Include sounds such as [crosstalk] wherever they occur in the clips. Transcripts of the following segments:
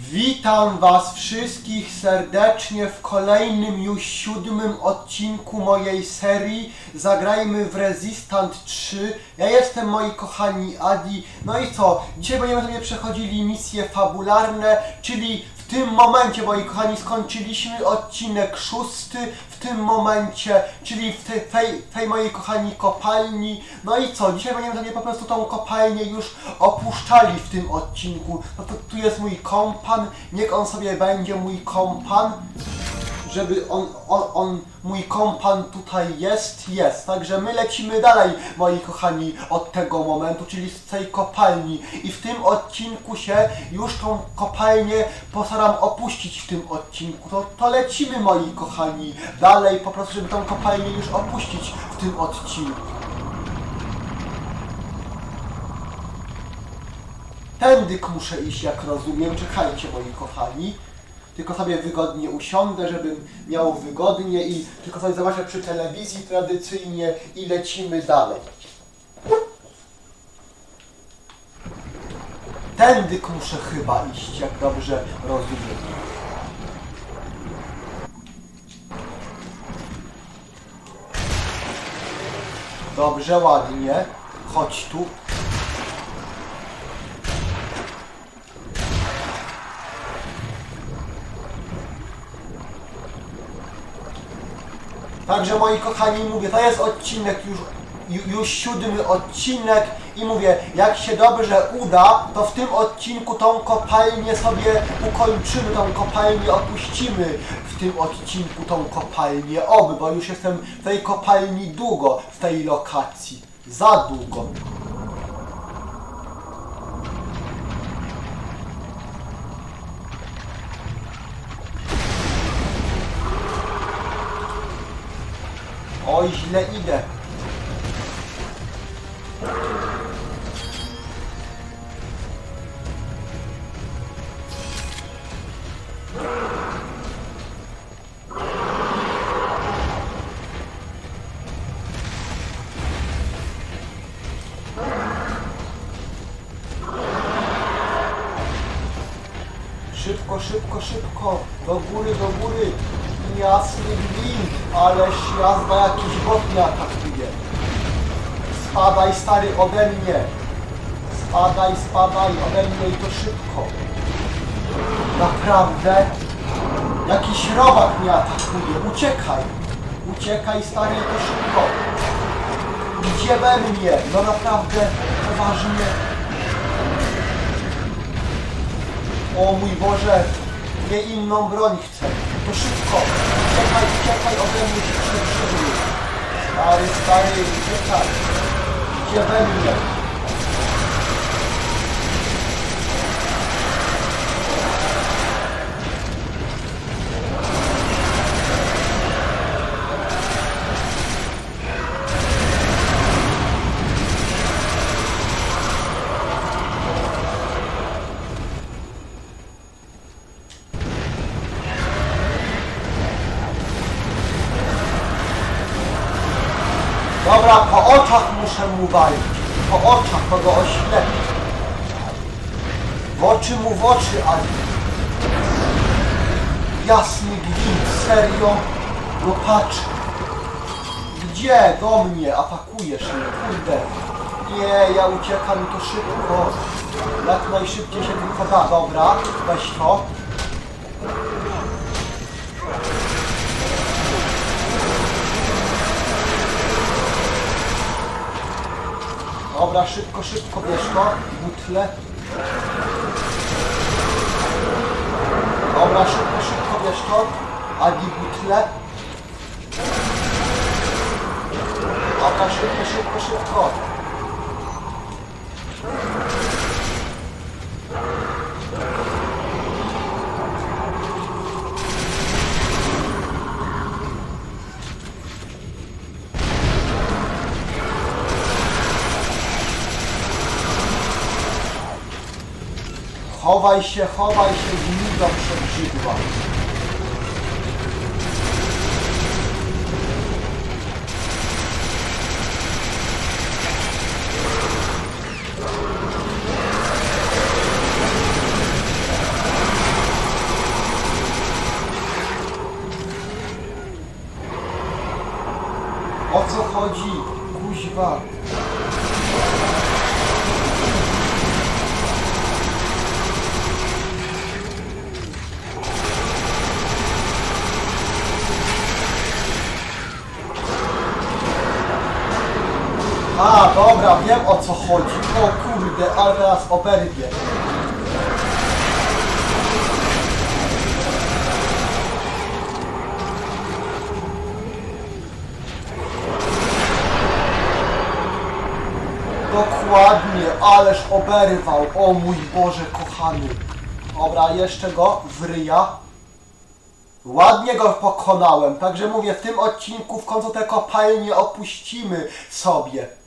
Witam Was wszystkich serdecznie w kolejnym już siódmym odcinku mojej serii Zagrajmy w Resistant 3. Ja jestem moi kochani Adi. No i co? Dzisiaj będziemy sobie przechodzili misje fabularne, czyli w tym momencie, moi kochani, skończyliśmy odcinek szósty w tym momencie, czyli w tej, tej, tej mojej kochani kopalni. No i co? Dzisiaj będziemy sobie po prostu tą kopalnię już opuszczali w tym odcinku. No to tu jest mój kompan, niech on sobie będzie mój kompan żeby on, on, on, mój kompan tutaj jest, jest. Także my lecimy dalej, moi kochani, od tego momentu, czyli z tej kopalni. I w tym odcinku się już tą kopalnię postaram opuścić w tym odcinku. To, to lecimy, moi kochani, dalej po prostu, żeby tą kopalnię już opuścić w tym odcinku. Tędyk muszę iść, jak rozumiem. Czekajcie, moi kochani. Tylko sobie wygodnie usiądę, żebym miał wygodnie i tylko sobie zobaczę przy telewizji tradycyjnie i lecimy dalej. Tędyk muszę chyba iść, jak dobrze rozumiem. Dobrze, ładnie. Chodź tu. Także moi kochani, mówię, to jest odcinek już, ju- już siódmy odcinek i mówię, jak się dobrze uda, to w tym odcinku tą kopalnię sobie ukończymy, tą kopalnię opuścimy w tym odcinku tą kopalnię, oby, bo już jestem w tej kopalni długo, w tej lokacji, za długo. Oj, źle Spadaj stary ode mnie. Spadaj, spadaj ode mnie i to szybko. Naprawdę? Jakiś robak mnie atakuje. Uciekaj. Uciekaj stary i to szybko. Idzie we mnie. No naprawdę, poważnie. O mój Boże, nie inną broń chcę. To szybko. Uciekaj, uciekaj ode mnie śliczny krzywy. Stary, stary, uciekaj. Idzie we mnie. Dobra, po oczach muszę mu walić. Po oczach, to go oślepi. W oczy mu w oczy, ale... Jasny gwint, serio? No patrz. Gdzie? Do mnie, atakujesz mnie, kurde. Nie, ja uciekam i to szybko. Jak najszybciej się tylko da. Dobra, weź to. Dobra, szybko, szybko bierz to. Butle. Dobra, szybko, szybko bierz to. Adi butle. Dobra, szybko, szybko, szybko. Chowaj się, chowaj się, gnido przebrzydła. chodzi? Kuźwa. A, dobra, wiem o co chodzi. O kurde, ale teraz oberwie. Dokładnie, ależ oberwał. O mój Boże kochany. Dobra, jeszcze go wryja. Ładnie go pokonałem, także mówię, w tym odcinku w końcu te kopalnie opuścimy sobie.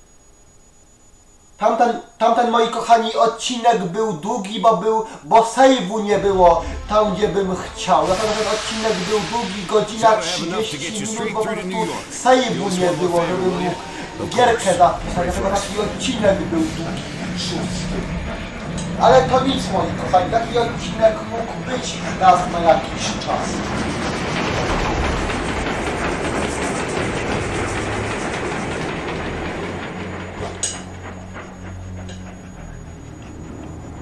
Tamten, tamten moi kochani odcinek był długi, bo był, bo save'u nie było tam gdzie bym chciał. Dlatego ten odcinek był długi, godzina 30 minut, bo po prostu save'u nie było, żebym mógł gierkę zapisać. Dlatego taki odcinek był długi, szósty. Ale to nic moi kochani, taki odcinek mógł być raz na jakiś czas.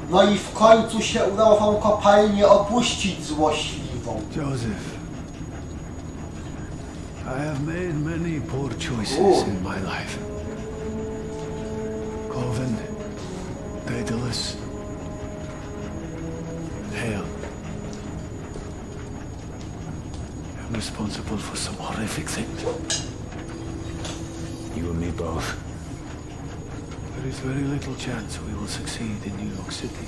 No i w końcu się udało tą kopalnię opuścić złośliwą. Joseph, I have made many poor choices in my life. Coven, Daedalus, Hale. I'm responsible for some horrific things. You and me both. There is very little chance we will succeed in New York City.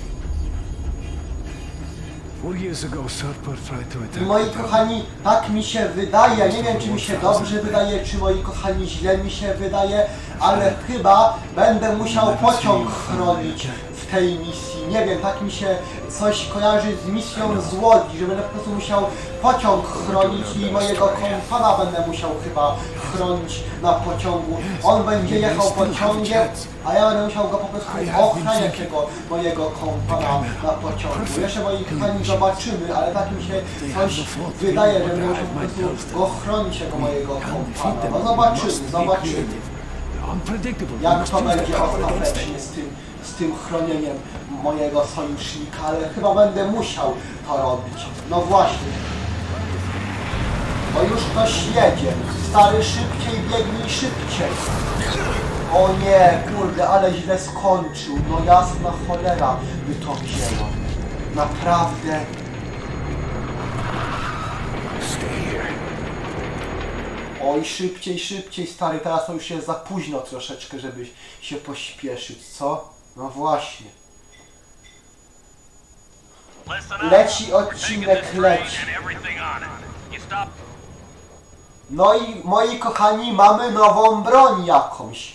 Four years ago, Sarper tried to attack moi kochani, tak mi się wydaje, nie wiem czy mi się dobrze wydaje, czy moi kochani źle mi się wydaje, ale chyba będę musiał pociąg chronić tej misji. Nie wiem, tak mi się coś kojarzy z misją z Łodzi, że będę po prostu musiał pociąg chronić i mojego kompana będę musiał chyba chronić na pociągu. On będzie jechał pociągiem, a ja będę musiał go po prostu ochraniać tego mojego kompana na pociągu. Jeszcze moi kochani zobaczymy, ale tak mi się coś wydaje, że będę musiał po prostu go chronić tego mojego kompana. No zobaczymy, zobaczymy. Jak to będzie ostatecznie z tym, z tym chronieniem mojego sojusznika, ale chyba będę musiał to robić. No właśnie. Bo już ktoś jedzie. Stary, szybciej biegnij, szybciej. O nie, kurde, ale źle skończył. No jasna cholera by to wzięło. Naprawdę. Oj, szybciej, szybciej, stary, teraz to już jest za późno troszeczkę, żeby się pośpieszyć, co? No właśnie. Leci odcinek, leci. No i moi kochani, mamy nową broń jakąś.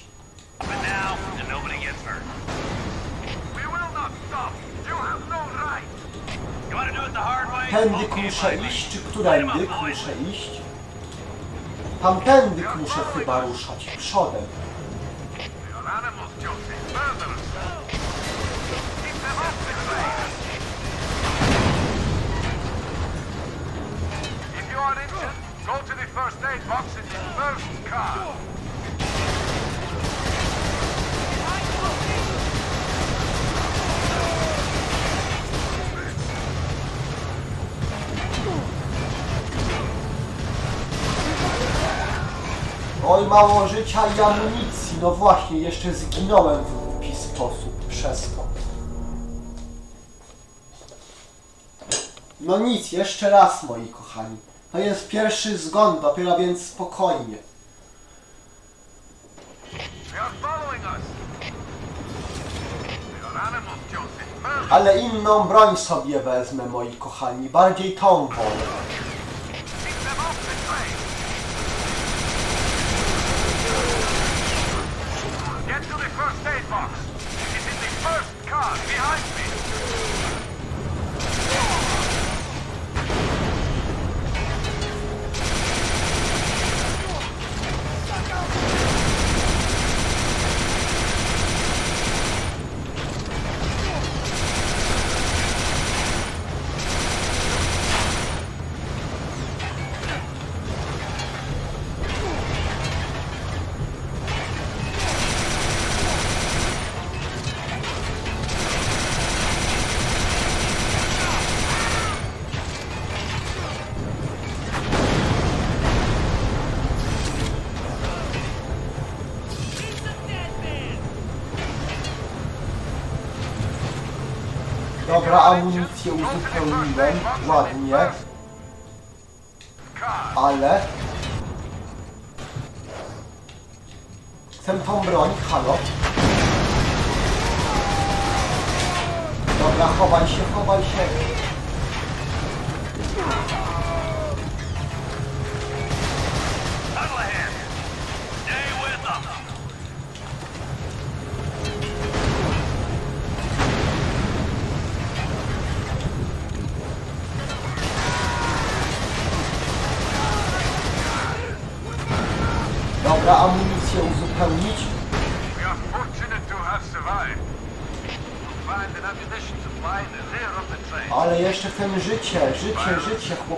Tędy muszę iść, czy którędy muszę iść? Tamtędy muszę chyba ruszać, przodem. Go to the first aid box in the first car. Oj, mało życia i amunicji. No właśnie, jeszcze zginąłem w głupi sposób przez to. No nic, jeszcze raz, moi kochani. To jest pierwszy zgon, dopiero więc spokojnie. Ale inną broń sobie wezmę, moi kochani. Bardziej tą wolę. First car behind me. Dobra, amunicję uzupełniłem. Ładnie. Ale... Chcę tą broń, halo. Dobra, chowaj się, chowaj się.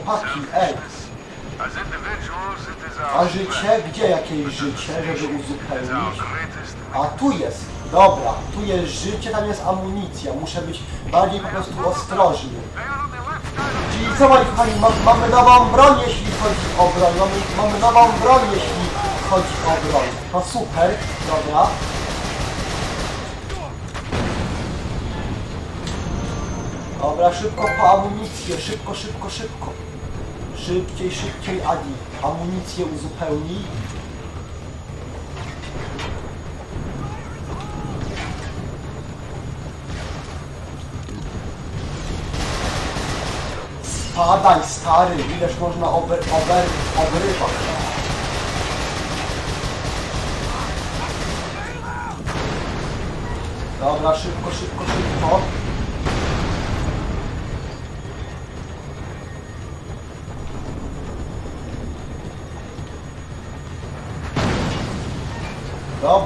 Chłopaki, ej. A życie? Gdzie jakieś życie, żeby uzupełnić? A tu jest, dobra, tu jest życie, tam jest amunicja. Muszę być bardziej po prostu ostrożny. Czyli co moi kochani, ma, mamy nową broń, jeśli chodzi o broń. Mamy, mamy nową broń, jeśli chodzi o broń. No super, dobra. Dobra, szybko po amunicję, szybko, szybko, szybko. Szybciej, szybciej, Adi. Amunicję uzupełnij. Spadaj, stary, ileż można ober, ober, obrywać.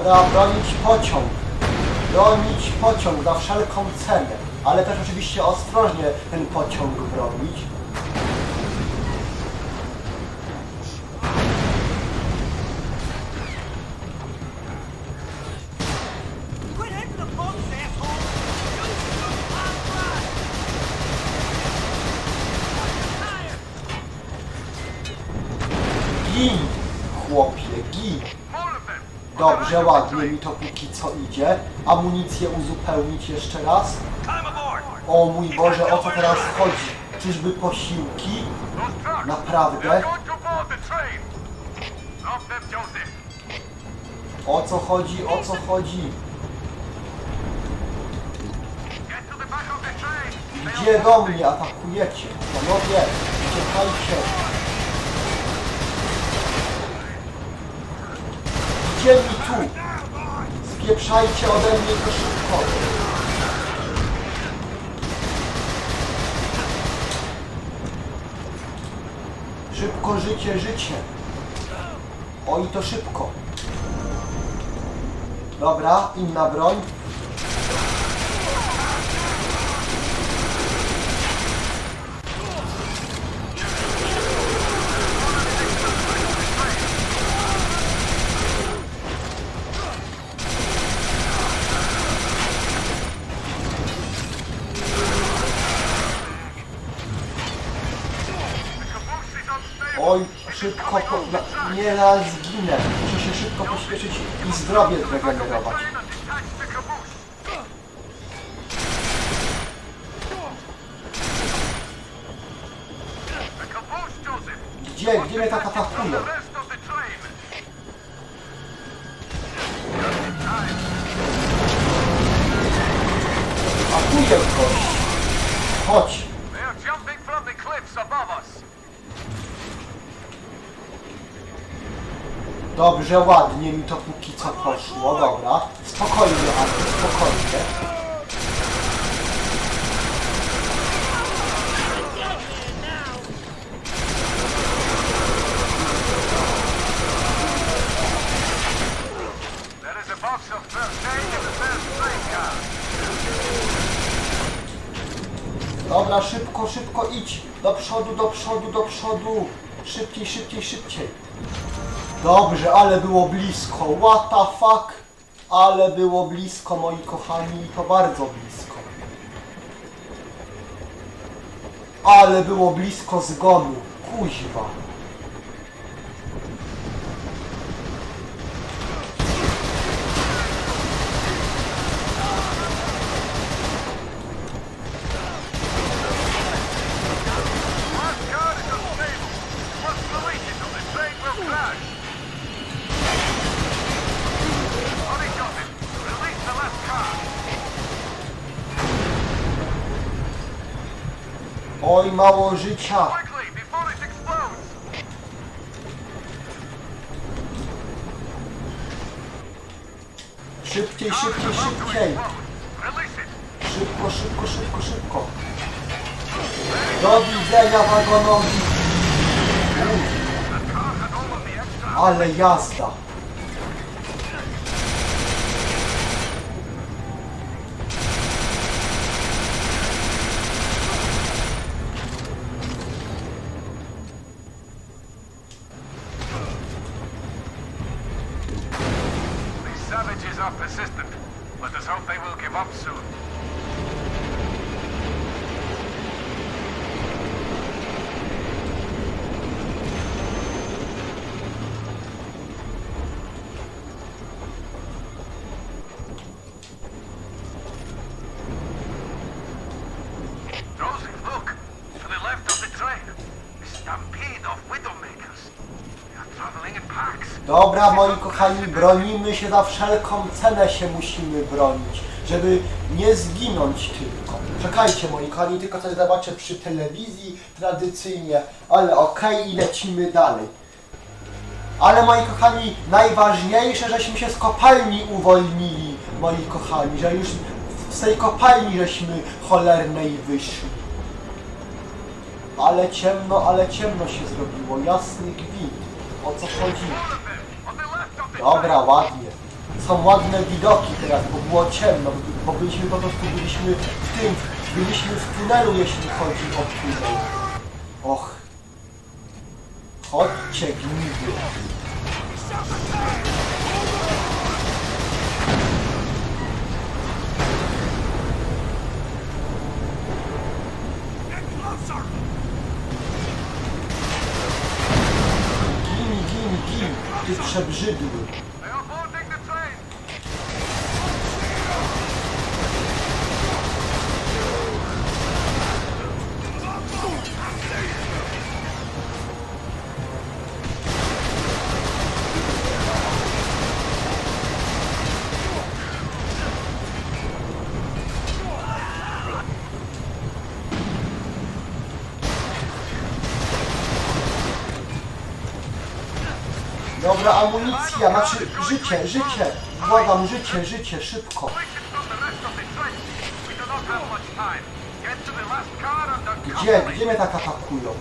Dobra, bronić pociąg. Bronić pociąg za wszelką cenę. Ale też oczywiście ostrożnie ten pociąg bronić. Dobrze, ładnie mi to póki co idzie. Amunicję uzupełnić jeszcze raz. O mój Boże, o co teraz chodzi? Czyżby posiłki? Naprawdę? O co chodzi? O co chodzi? Gdzie do mnie atakujecie? Panowie, uciekajcie. Gdzie mi tu? Spieprzajcie ode mnie to szybko. Szybko życie, życie. Oj, to szybko. Dobra, inna broń. The caboose is unstable. Oj, szybko, po, na, nie raz zginę. Muszę się szybko pośpieszyć i zdrowie zregenerować. Gdzie, gdzie mnie tak The Dobrze, ładnie mi to póki co poszło. Dobra. Spokojnie, Andy, spokojnie. Dobra, szybko, szybko idź. Do przodu, do przodu, do przodu. Szybciej, szybciej, szybciej. Dobrze, ale było blisko. What the fuck? Ale było blisko, moi kochani, i to bardzo blisko. Ale było blisko zgonu. Kuźwa. Mało życia. Szybciej, szybciej, szybciej. Szybko, szybko, szybko, szybko. Do widzenia wagonowi. Ale jazda. Dobra, moi kochani, bronimy się za wszelką cenę się musimy bronić, żeby nie zginąć tylko. Czekajcie, moi kochani, tylko coś zobaczę przy telewizji tradycyjnie, ale okej i lecimy dalej. Ale moi kochani, najważniejsze, żeśmy się z kopalni uwolnili, moi kochani, że już z tej kopalni żeśmy cholernej wyszli. Ale ciemno, ale ciemno się zrobiło, jasny gwint. O co chodzi? Dobra, ładnie. Są ładne widoki teraz, bo było ciemno, bo byliśmy po prostu byliśmy w tym, byliśmy w tunelu, jeśli chodzi o tunel. Och. Chodźcie, gnidy. başka bir şey diyor. Dobra, amunicja, znaczy życie, życie. Błagam, życie, życie, szybko. Gdzie, gdzie mnie tak atakują?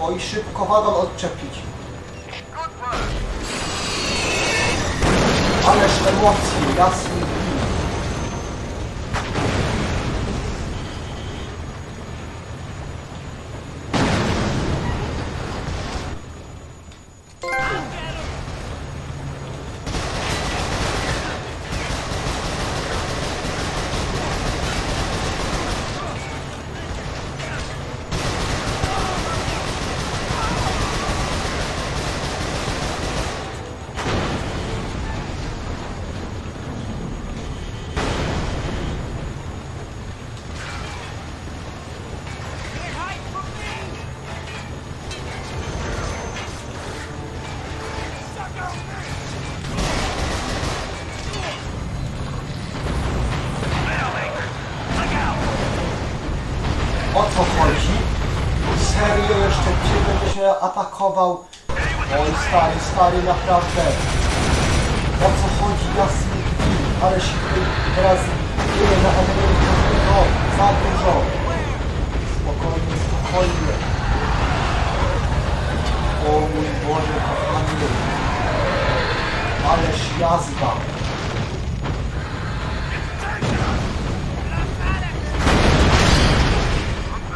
Oj, szybko wagon odczepić. Ależ emocje, jasny atakował? Oj stary, stary, naprawdę. O co chodzi? Jasny gwint. Ale się teraz dzieje na Amerykanego. Za dużo. Spokojnie, spokojnie. O mój Boże, kochany. Ależ jazda.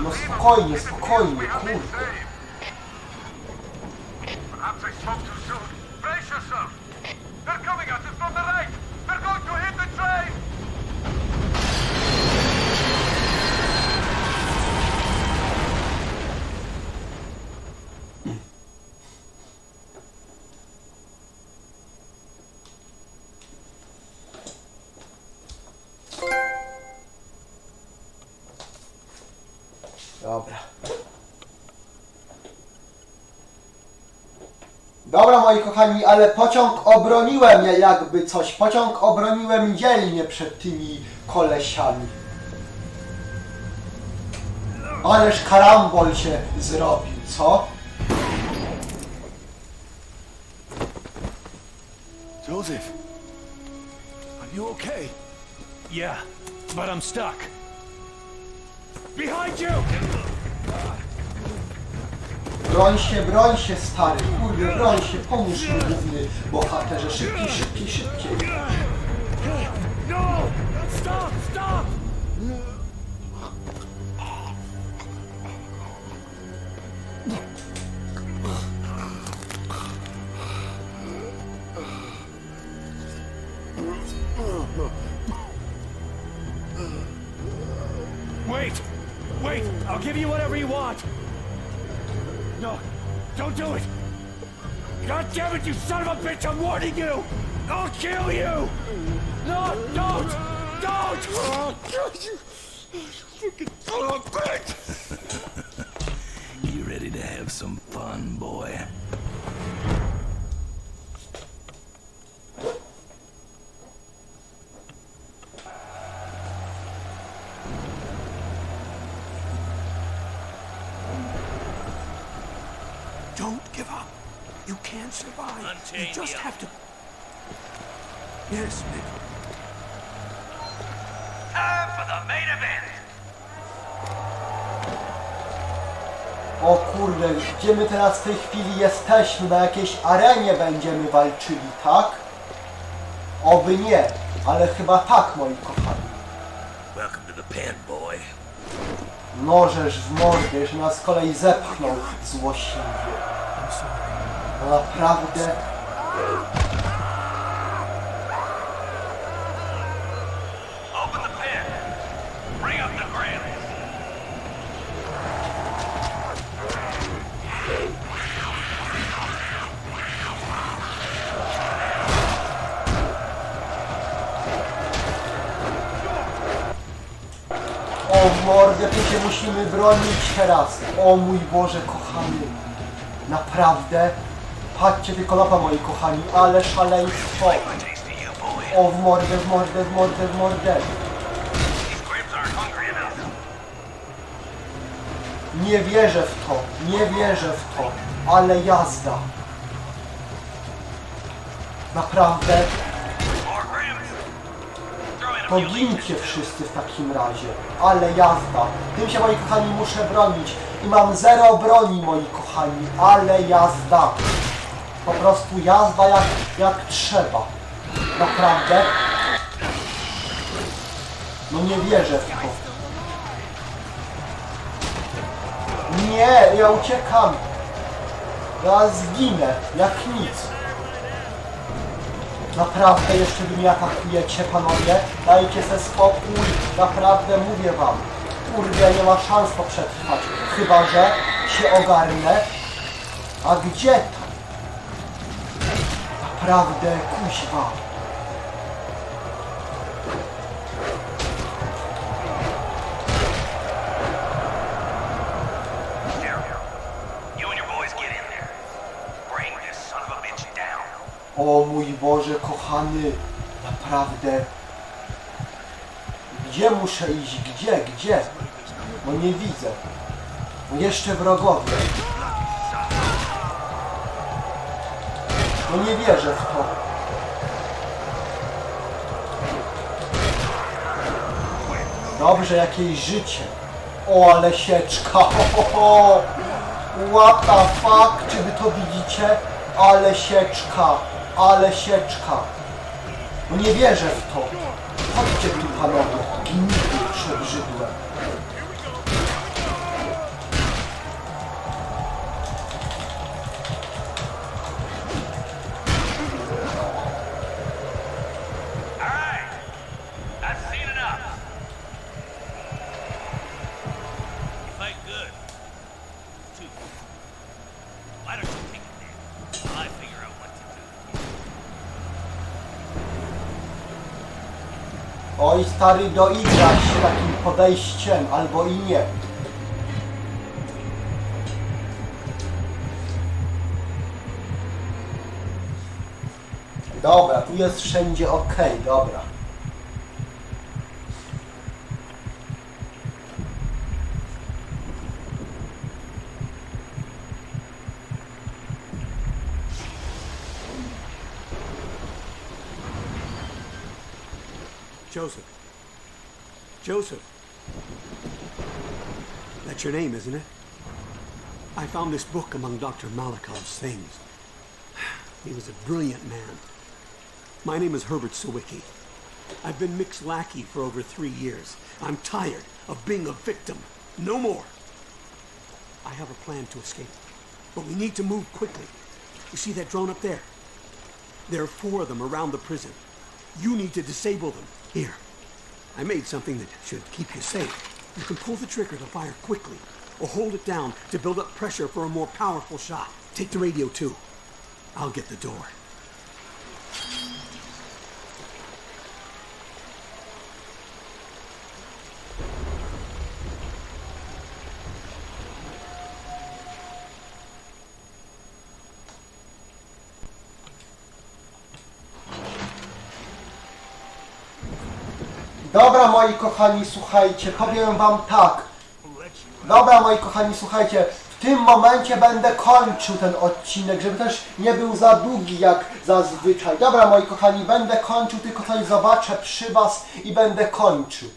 No spokojnie, spokojnie, kurde. Moi kochani, ale pociąg obroniłem ja jakby coś. Pociąg obroniłem dzielnie przed tymi kolesiami. Ależ karambol się zrobił, co? Joseph, are you okay? Yeah, but I'm stuck. Behind you! Broń się, broń się, stary. Kurde, broń się, pomóż mi, główny bohaterze. Szybciej, szybciej, szybciej. Wait! Wait! I'll give you whatever you want! No! Don't do it! God damn it, you son of a bitch! I'm warning you! I'll kill you! No! Don't! Don't! You, you freaking son of a bitch! You ready to have some fun, boy? You just have to. Yes, Nick. Time for the main event. O kurde, gdzie my teraz w tej chwili jesteśmy? Na jakiejś arenie będziemy walczyli, tak? Oby nie, ale chyba tak, moi kochani. Welcome to the pen, boy. Nożeż w mordę, że nas kolej zepchnął złośliwie. No naprawdę... mordę, tu się musimy bronić teraz. O mój Boże, kochany. Naprawdę? Patrzcie tylko na to, moi kochani, ale szaleństwo. O w mordę, w mordę, w mordę, w mordę. Nie wierzę w to, nie wierzę w to, ale jazda. Naprawdę, pogincie wszyscy w takim razie, ale jazda. Tym się, moi kochani, muszę bronić i mam zero broni, moi kochani, ale jazda. Po prostu jazda jak, jak trzeba. Naprawdę. No nie wierzę w to. Nie, ja uciekam. Ja zginę, jak nic. Naprawdę jeszcze wy mnie atakujecie, panowie? Dajcie se spokój, naprawdę mówię wam. Kurde, nie ma szans to przetrwać. Chyba, że się ogarnę. A gdzie to? Naprawdę, kuźwa. Here. You and your boys get in there. Bring this son of a bitch down. O mój Boże, kochany, naprawdę. Gdzie muszę iść? Gdzie? Gdzie? No nie widzę. Jeszcze wrogowie. No nie wierzę w to. Dobrze, jakieś życie. O, ale sieczka. Ho, ho, ho. What the fuck? Czy wy to widzicie? Ale sieczka. Ale sieczka. No nie wierzę w to. Chodźcie tu panowie. stary doigrać się takim podejściem, albo i nie. Dobra, tu jest wszędzie ok, dobra. Joseph. That's your name, isn't it? I found this book among Dr. Malakov's things. [sighs] He was a brilliant man. My name is Herbert Sawicki. I've been Mick's lackey for over three years. I'm tired of being a victim. No more. I have a plan to escape, but we need to move quickly. You see that drone up there? There are four of them around the prison. You need to disable them. Here. I made something that should keep you safe. You can pull the trigger to fire quickly, or hold it down to build up pressure for a more powerful shot. Take the radio too. I'll get the door. Dobra, moi kochani, słuchajcie, powiem wam tak. Dobra, moi kochani, słuchajcie, w tym momencie będę kończył ten odcinek, żeby też nie był za długi jak zazwyczaj. Dobra, moi kochani, będę kończył, tylko coś zobaczę przy was i będę kończył.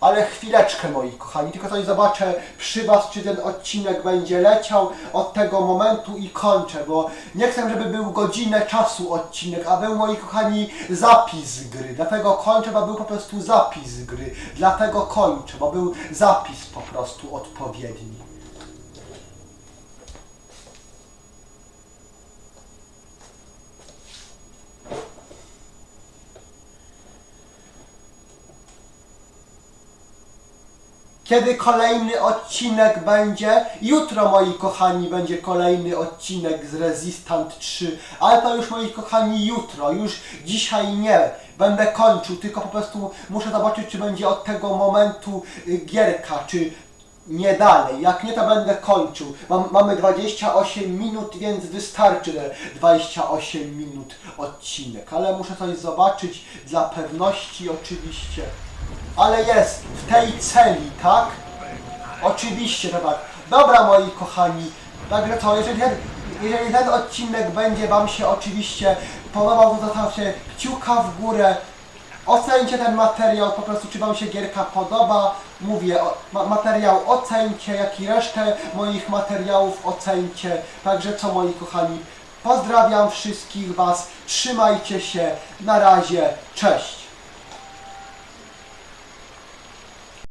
Ale chwileczkę, moi kochani, tylko coś zobaczę przy was, czy ten odcinek będzie leciał od tego momentu i kończę, bo nie chcę, żeby był godzinę czasu odcinek, a był, moi kochani, zapis gry. Dlatego kończę, bo był po prostu zapis gry. Dlatego kończę, bo był zapis po prostu odpowiedni. Kiedy kolejny odcinek będzie? Jutro, moi kochani, będzie kolejny odcinek z Resistant 3, ale to już, moi kochani, jutro, już dzisiaj nie. Będę kończył, tylko po prostu muszę zobaczyć, czy będzie od tego momentu y, gierka, czy nie dalej. Jak nie, to będę kończył. Mam, mamy 28 minut, więc wystarczy te 28 minut odcinek. Ale muszę coś zobaczyć dla pewności oczywiście. Ale jest w tej celi, tak? Oczywiście, że tak. Dobra, moi kochani. Także to, jeżeli ten, jeżeli ten odcinek będzie Wam się oczywiście podobał, to zostawcie kciuka w górę. Ocencie ten materiał, po prostu czy Wam się gierka podoba. Mówię, o, ma, materiał ocencie, jak i resztę moich materiałów ocencie. Także co moi kochani, pozdrawiam wszystkich Was, trzymajcie się, na razie, cześć.